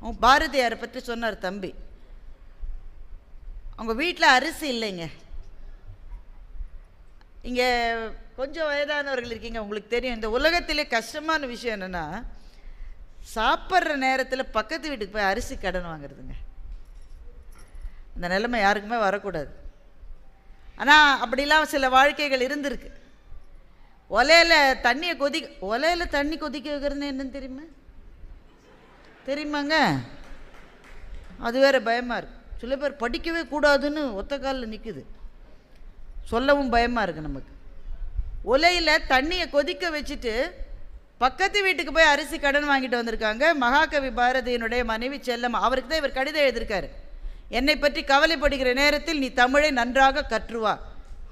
அவங்க பாரதியாரை பற்றி சொன்னார் தம்பி. அவங்க வீட்டில் அரிசி இல்லைங்க. இங்கே கொஞ்சம் வயதானவர்கள் இருக்கீங்க உங்களுக்கு தெரியும். இந்த உலகத்திலே கஷ்டமான விஷயம் என்னென்னா சாப்பிட்ற நேரத்தில் பக்கத்து வீட்டுக்கு போய் அரிசி கடன் வாங்குறதுங்க. அந்த நிலைமை யாருக்குமே வரக்கூடாது. ஆனால் அப்படிலாம் சில வாழ்க்கைகள் இருந்திருக்கு. ஒலையில் தண்ணியை கொதி ஒலையில் தண்ணி கொதிக்க வைக்கிறதுன்னு என்னன்னு தெரியுமா? தெரியுமாங்க? அது வேற பயமாக இருக்குது சில பேர் படிக்கவே கூடாதுன்னு ஒத்த காலில் நிற்குது சொல்லவும் பயமாக இருக்குது நமக்கு. உலையில் தண்ணியை கொதிக்க வச்சுட்டு பக்கத்து வீட்டுக்கு போய் அரிசி கடன் வாங்கிட்டு வந்திருக்காங்க. மகாகவி பாரதியினுடைய மனைவி செல்லம். அவருக்கு தான் இவர் கடிதம் எழுதியிருக்காரு. என்னை பற்றி கவலைப்படுகிற நேரத்தில் நீ தமிழை நன்றாக கற்றுவா.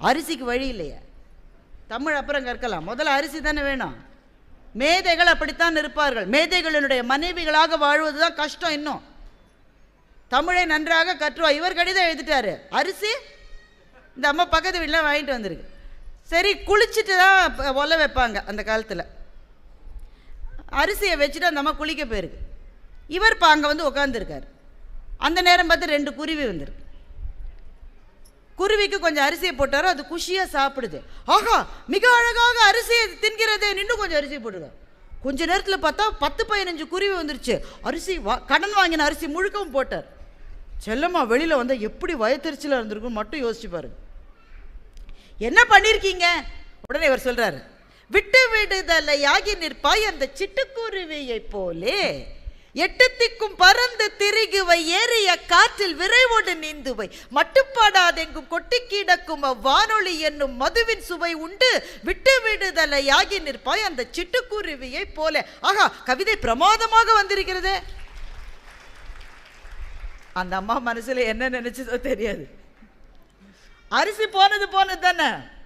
அரிசிக்கு வழி இல்லையா. தமிழ் அப்புறம் கற்கலாம். முதல்ல அரிசி தானே வேணும். மேதைகள் அப்படித்தான் இருப்பார்கள் மேதைகளினுடைய மனைவிகளாக வாழ்வது தான் கஷ்டம் இன்னும். தமிழை நன்றாக கற்றுவா. இவர் கடிதம் எழுதிட்டாரு. அரிசி? இந்த அம்மா பக்கத்து வீட்டில் வாங்கிட்டு வந்திருக்கு. சரி குளிச்சுட்டு தான் ப- வைப்பாங்க அந்த காலத்தில். அரிசியை வச்சுட்டு அந்த அம்மா குளிக்க போயிருக்கு. இவர் இப்போ அங்கே வந்து உட்காந்துருக்கார் அந்த நேரம் பார்த்து ரெண்டு குருவி வந்திருக்கு. குருவிக்கு கொஞ்சம் அரிசியை போட்டாரோ அது குஷியாக சாப்பிடுது. ஆஹா மிக அழகாக அரிசியை தின்கிறதே இன்னும் கொஞ்சம் அரிசியை போட்டுருக்க கொஞ்ச நேரத்தில் பார்த்தா பத்து பதினஞ்சு குருவி வந்துருச்சு. அரிசி வா கடன் வாங்கின அரிசி முழுக்கவும் போட்டார். செல்லம்மா வெளியில் வந்தால் எப்படி வயத்தறிச்சலாக இருந்திருக்கும் மட்டும் யோசிச்சு பாருங்க. என்ன பண்ணியிருக்கீங்க உடனே இவர் சொல்கிறாரு விட்டு விடுதலையாகி நிற்பாய் அந்த சிட்டுக்குருவியைப் போலே. எட்டுத்திக்கும் பறந்து திரிகுவை ஏறிய காற்றில் விரைவோடு நீந்துவை. மட்டுப்பாடாதெங்கும் கொட்டி கிடக்கும் அவ்வானொலி என்னும் மதுவின் சுவை உண்டு. விட்டு விடுதலையாகி நிற்பாய் அந்த சிட்டுக்குருவியைப் போல. ஆகா கவிதை பிரமாதமாக வந்திருக்கிறதே. அந்த அம்மா மனசுல என்ன நினைச்சதோ தெரியாது. அரிசி போனது போனது தானே?